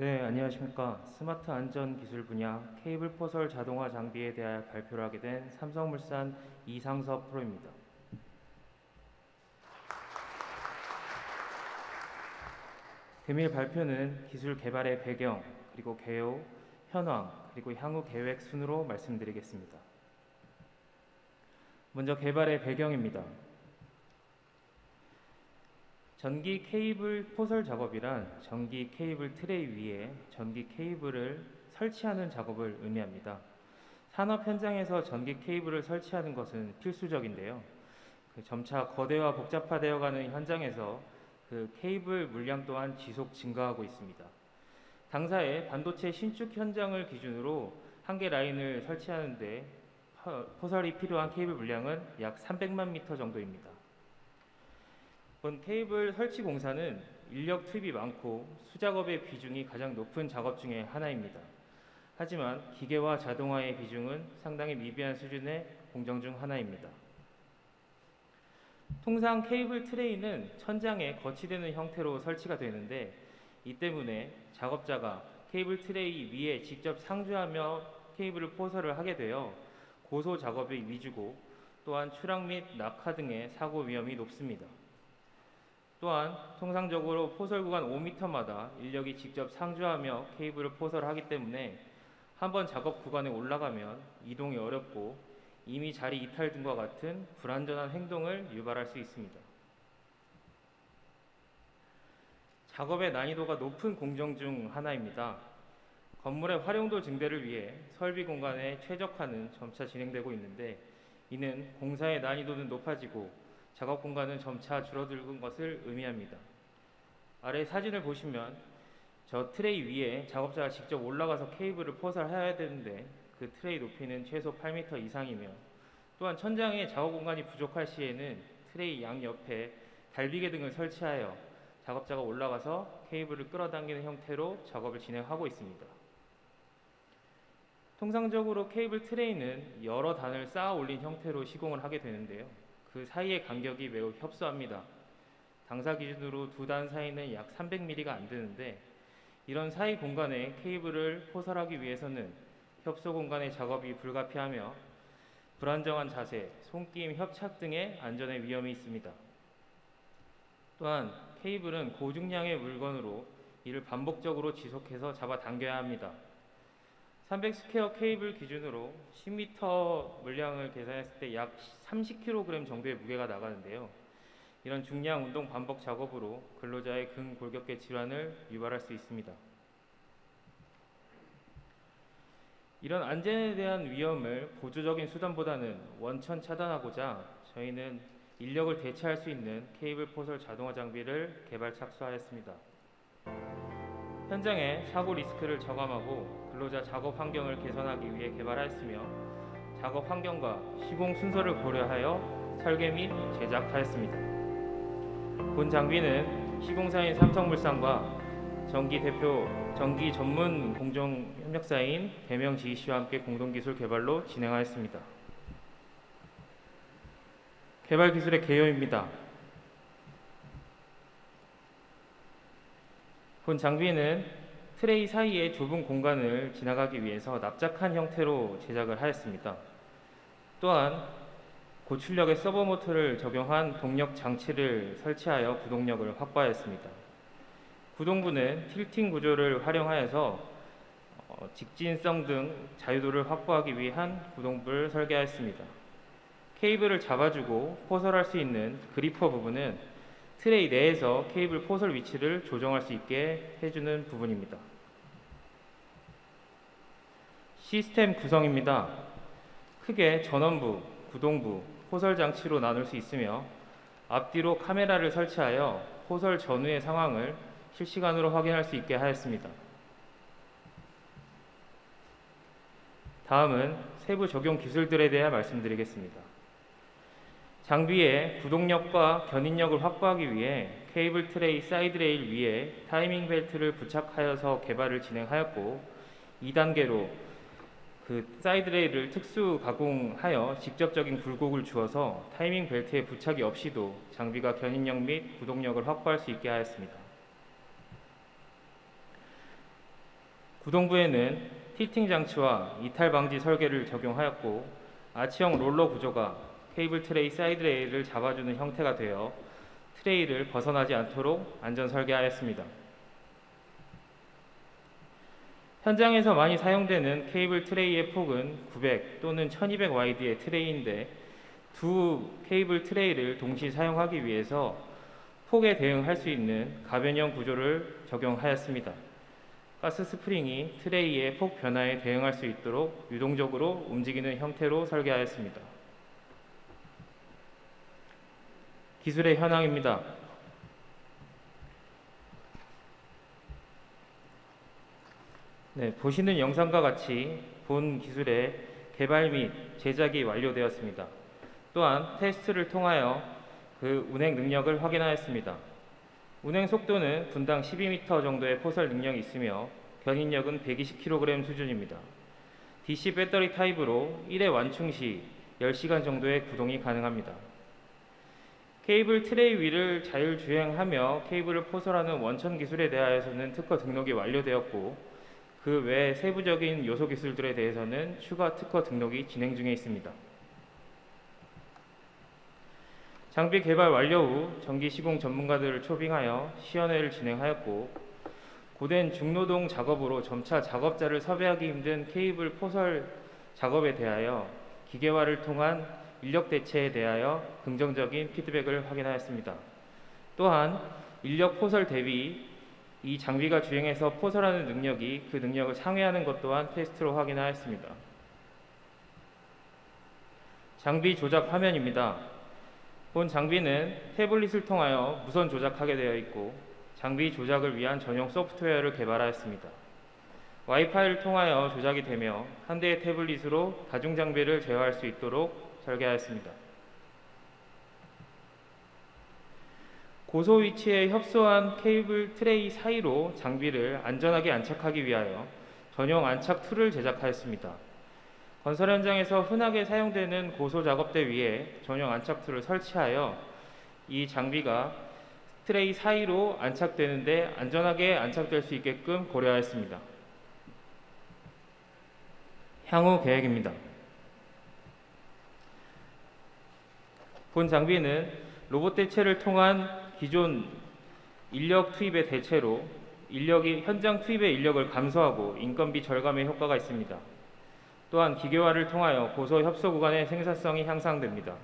네, 안녕하십니까. 스마트 안전 기술 분야 케이블 포설 자동화 장비에 대하여 발표를 하게 된 삼성물산 이상섭 프로입니다. 금일 발표는 기술 개발의 배경, 그리고 개요, 현황, 그리고 향후 계획 순으로 말씀드리겠습니다. 먼저 개발의 배경입니다. 전기 케이블 포설 작업이란 전기 케이블 트레이 위에 전기 케이블을 설치하는 작업을 의미합니다. 산업 현장에서 전기 케이블을 설치하는 것은 필수적인데요. 그 점차 거대와 복잡화되어가는 현장에서 그 케이블 물량 또한 지속 증가하고 있습니다. 당사의 반도체 신축 현장을 기준으로 한 개 라인을 설치하는데 포설이 필요한 케이블 물량은 약 300만 미터 정도입니다. 본 케이블 설치 공사는 인력 투입이 많고 수작업의 비중이 가장 높은 작업 중의 하나입니다. 하지만 기계와 자동화의 비중은 상당히 미비한 수준의 공정 중 하나입니다. 통상 케이블 트레이는 천장에 거치되는 형태로 설치가 되는데 이 때문에 작업자가 케이블 트레이 위에 직접 상주하며 케이블을 포설을 하게 되어 고소 작업이 위주고 또한 추락 및 낙하 등의 사고 위험이 높습니다. 또한 통상적으로 포설 구간 5m마다 인력이 직접 상주하며 케이블을 포설하기 때문에 한 번 작업 구간에 올라가면 이동이 어렵고 이미 자리 이탈 등과 같은 불안전한 행동을 유발할 수 있습니다. 작업의 난이도가 높은 공정 중 하나입니다. 건물의 활용도 증대를 위해 설비 공간의 최적화는 점차 진행되고 있는데 이는 공사의 난이도는 높아지고 작업 공간은 점차 줄어들는 것을 의미합니다. 아래 사진을 보시면 저 트레이 위에 작업자가 직접 올라가서 케이블을 포설해야 되는데 그 트레이 높이는 최소 8m 이상이며 또한 천장에 작업 공간이 부족할 시에는 트레이 양 옆에 달비계 등을 설치하여 작업자가 올라가서 케이블을 끌어당기는 형태로 작업을 진행하고 있습니다. 통상적으로 케이블 트레이는 여러 단을 쌓아 올린 형태로 시공을 하게 되는데요. 그 사이의 간격이 매우 협소합니다. 당사 기준으로 두 단 사이는 약 300mm가 안 되는데 이런 사이 공간에 케이블을 포설하기 위해서는 협소 공간의 작업이 불가피하며 불안정한 자세, 손김, 협착 등의 안전의 위험이 있습니다. 또한 케이블은 고중량의 물건으로 이를 반복적으로 지속해서 잡아당겨야 합니다. 300 스퀘어 케이블 기준으로 10m 물량을 계산했을 때 약 30kg 정도의 무게가 나가는데요. 이런 중량 운동 반복 작업으로 근로자의 근골격계 질환을 유발할 수 있습니다. 이런 안전에 대한 위험을 보조적인 수단보다는 원천 차단하고자 저희는 인력을 대체할 수 있는 케이블 포설 자동화 장비를 개발 착수하였습니다. 현장의 사고 리스크를 저감하고 근로자 작업 환경을 개선하기 위해 개발하였으며 작업 환경과 시공 순서를 고려하여 설계 및 제작하였습니다. 본 장비는 시공사인 삼성물산과 전기 대표 전기 전문 공정 협력사인 대명 GEC와 함께 공동 기술 개발로 진행하였습니다. 개발 기술의 개요입니다. 본 장비는 트레이 사이의 좁은 공간을 지나가기 위해서 납작한 형태로 제작을 하였습니다. 또한 고출력의 서버 모터를 적용한 동력 장치를 설치하여 구동력을 확보하였습니다. 구동부는 틸팅 구조를 활용하여서 어, 직진성 등 자유도를 확보하기 위한 구동부를 설계하였습니다. 케이블을 잡아주고 포설할 수 있는 그리퍼 부분은 트레이 내에서 케이블 포설 위치를 조정할 수 있게 해주는 부분입니다. 시스템 구성입니다. 크게 전원부, 구동부, 포설 장치로 나눌 수 있으며 앞뒤로 카메라를 설치하여 포설 전후의 상황을 실시간으로 확인할 수 있게 하였습니다. 다음은 세부 적용 기술들에 대해 말씀드리겠습니다. 장비의 구동력과 견인력을 확보하기 위해 케이블 트레이 사이드 레일 위에 타이밍 벨트를 부착하여서 개발을 진행하였고 2단계로 그 사이드 레일을 특수 가공하여 직접적인 굴곡을 주어서 타이밍 벨트에 부착이 없이도 장비가 견인력 및 구동력을 확보할 수 있게 하였습니다. 구동부에는 틸팅 장치와 이탈 방지 설계를 적용하였고 아치형 롤러 구조가 케이블 트레이 사이드 레일을 잡아주는 형태가 되어 트레이를 벗어나지 않도록 안전 설계하였습니다. 현장에서 많이 사용되는 케이블 트레이의 폭은 900 또는 1200 와이드의 트레이인데 두 케이블 트레이를 동시 사용하기 위해서 폭에 대응할 수 있는 가변형 구조를 적용하였습니다. 가스 스프링이 트레이의 폭 변화에 대응할 수 있도록 유동적으로 움직이는 형태로 설계하였습니다. 기술의 현황입니다. 네, 보시는 영상과 같이 본 기술의 개발 및 제작이 완료되었습니다. 또한 테스트를 통하여 그 운행 능력을 확인하였습니다. 운행 속도는 분당 12m 정도의 포설 능력이 있으며 견인력은 120kg 수준입니다. DC 배터리 타입으로 1회 완충 시 10시간 정도의 구동이 가능합니다. 케이블 트레이 위를 자율주행하며 케이블을 포설하는 원천 기술에 대하여서는 특허 등록이 완료되었고 그 외 세부적인 요소 기술들에 대해서는 추가 특허 등록이 진행 중에 있습니다. 장비 개발 완료 후 전기 시공 전문가들을 초빙하여 시연회를 진행하였고 고된 중노동 작업으로 점차 작업자를 섭외하기 힘든 케이블 포설 작업에 대하여 기계화를 통한 인력 대체에 대하여 긍정적인 피드백을 확인하였습니다. 또한 인력 포설 대비 이 장비가 주행해서 포설하는 능력이 그 능력을 상회하는 것 또한 테스트로 확인하였습니다. 장비 조작 화면입니다. 본 장비는 태블릿을 통하여 무선 조작하게 되어 있고 장비 조작을 위한 전용 소프트웨어를 개발하였습니다. 와이파이를 통하여 조작이 되며 한 대의 태블릿으로 다중 장비를 제어할 수 있도록 설계하였습니다. 고소 위치에 협소한 케이블 트레이 사이로 장비를 안전하게 안착하기 위하여 전용 안착 툴을 제작하였습니다. 건설 현장에서 흔하게 사용되는 고소 작업대 위에 전용 안착 툴을 설치하여 이 장비가 트레이 사이로 안착되는데 안전하게 안착될 수 있게끔 고려하였습니다. 향후 계획입니다. 본 장비는 로봇 대체를 통한 기존 인력 투입의 대체로 인력이 현장 투입의 인력을 감소하고 인건비 절감의 효과가 있습니다. 또한 기계화를 통하여 고소 협소 구간의 생산성이 향상됩니다.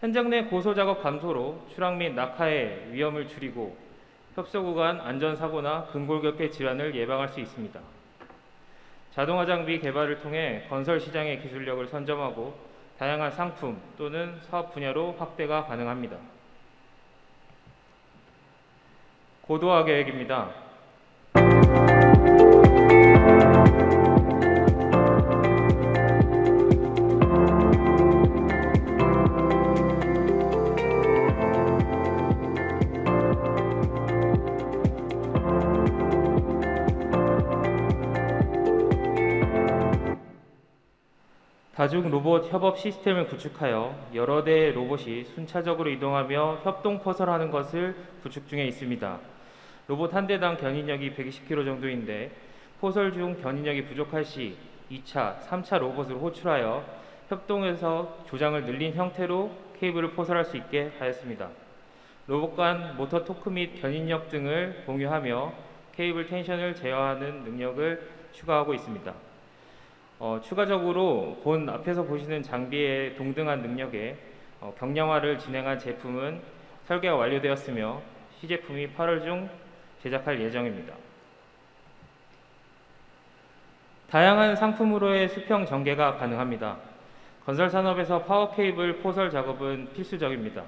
현장 내 고소 작업 감소로 추락 및 낙하의 위험을 줄이고 협소 구간 안전 사고나 근골격계 질환을 예방할 수 있습니다. 자동화 장비 개발을 통해 건설 시장의 기술력을 선점하고 다양한 상품 또는 사업 분야로 확대가 가능합니다. 고도화 계획입니다. 다중 로봇 협업 시스템을 구축하여 여러 대의 로봇이 순차적으로 이동하며 협동 포설하는 것을 구축 중에 있습니다. 로봇 한 대당 견인력이 120kg 정도인데 포설 중 견인력이 부족할 시 2차, 3차 로봇을 호출하여 협동해서 조장을 늘린 형태로 케이블을 포설할 수 있게 하였습니다. 로봇 간 모터 토크 및 견인력 등을 공유하며 케이블 텐션을 제어하는 능력을 추가하고 있습니다. 어, 추가적으로 본 앞에서 보시는 장비의 동등한 능력에 어, 경량화를 진행한 제품은 설계가 완료되었으며 시제품이 8월 중 제작할 예정입니다. 다양한 상품으로의 수평 전개가 가능합니다. 건설 산업에서 파워 케이블 포설 작업은 필수적입니다.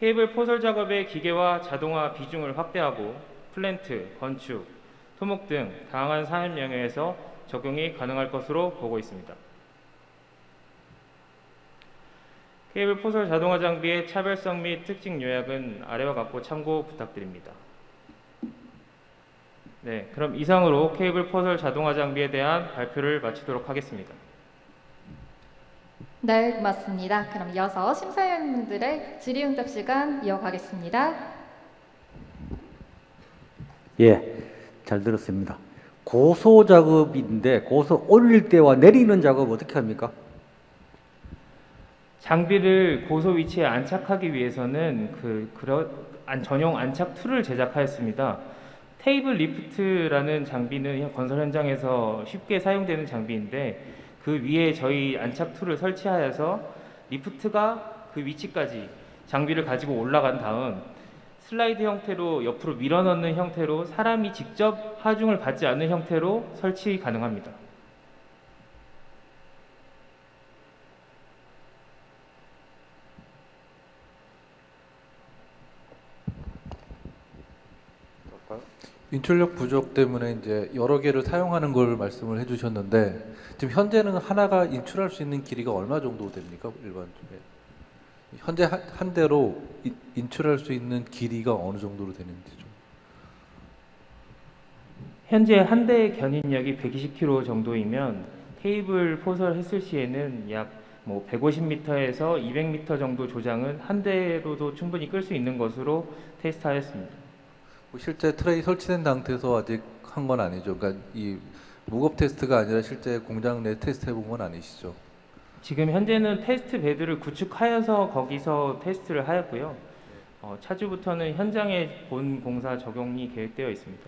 케이블 포설 작업의 기계화, 자동화 비중을 확대하고 플랜트, 건축, 토목 등 다양한 산업 영역에서 적용이 가능할 것으로 보고 있습니다. 케이블 포설 자동화 장비의 차별성 및 특징 요약은 아래와 같고 참고 부탁드립니다. 네, 그럼 이상으로 케이블 포설 자동화 장비에 대한 발표를 마치도록 하겠습니다. 네, 고맙습니다. 그럼 이어서 심사위원님들의 질의응답 시간 이어가겠습니다. 예, 잘 들었습니다. 고소 작업인데 고소 올릴 때와 내리는 작업 어떻게 합니까? 장비를 고소 위치에 안착하기 위해서는 그 안- 전용 안착 툴을 제작하였습니다. 테이블 리프트라는 장비는 현- 건설 현장에서 쉽게 사용되는 장비인데 그 위에 저희 안착 툴을 설치하여서 리프트가 그 위치까지 장비를 가지고 올라간 다음 슬라이드 형태로 옆으로 밀어넣는 형태로 사람이 직접 하중을 받지 않는 형태로 설치 가능합니다. 인출력 부족 때문에 이제 여러 개를 사용하는 걸 말씀을 해주셨는데 지금 현재는 하나가 인출할 수 있는 길이가 얼마 정도 됩니까 일반 중에 현재 한, 한 대로 인- 인출할 수 있는 길이가 어느 정도로 되는지 좀 현재 한 대의 견인력이 120km 정도이면 테이블 포설했을 시에는 약 뭐 150m에서 200m 정도 조장은 한 대로도 충분히 끌 수 있는 것으로 테스트하였습니다. 뭐 실제 트레이 설치된 상태에서 아직 한 건 아니죠. 그러니까 이 무겁 테스트가 아니라 실제 공장 내 테스트 해본 건 아니시죠. 지금 현재는 테스트 베드를 구축하여서 거기서 테스트를 하였고요. 어, 차주부터는 현장에 본 공사 적용이 계획되어 있습니다.